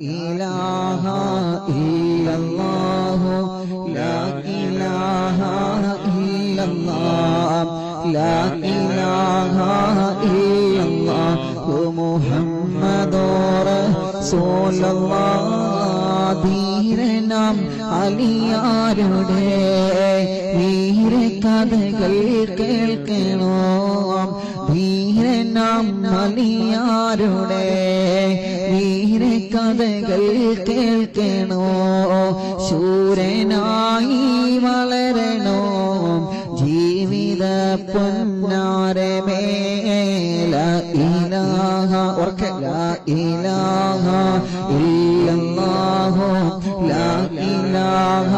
إله إلا الله لا إله إلا الله لا إله إلا الله محمد رسول الله ധീരനാം അലിയാരുടെ വീര കഥകൾ കേൾക്കണോ ധീരനാം അലിയാരുടെ വീര കഥകൾ കേൾക്കണോ? ശൂരനായി വളരണോ? ജീവിത പൊന്നാരമേല ഇലാഹ ഉറക്കെ. ലാ ഇലാഹ ഇല്ലല്ലാഹു ലാ ഇലാഹ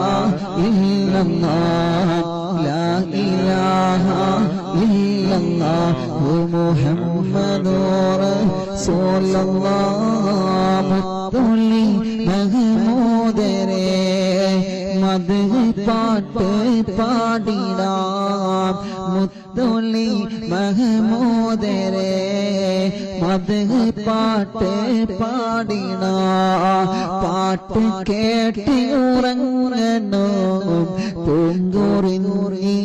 ഇല്ലല്ലാഹ് ലാ ഇലാഹ ഇല്ലല്ലാഹു മുഹമ്മദുർ റസൂലുള്ളാഹ് മഹമൂദരേ മധു പാട്ട് പാടിടാം മുത്തുള്ളി മഹമൂദരേ മധു പാട്ട് പാടിടാ പാട്ട് കേട്ട് ഉറങ്ങണോ? പൂങ്കുറിഞ്ഞി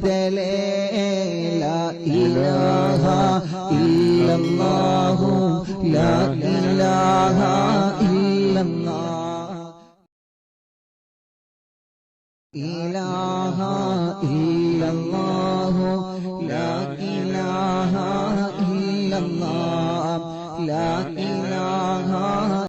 പൈതലേ ഇലാഹ ഇല്ലാഹ ലാ ഇലാഹ ഇല്ലല്ലാഹു ഇലാഹ ലാ ഇലാഹ ഇല്ലല്ലാഹു ലാ ഇലാഹ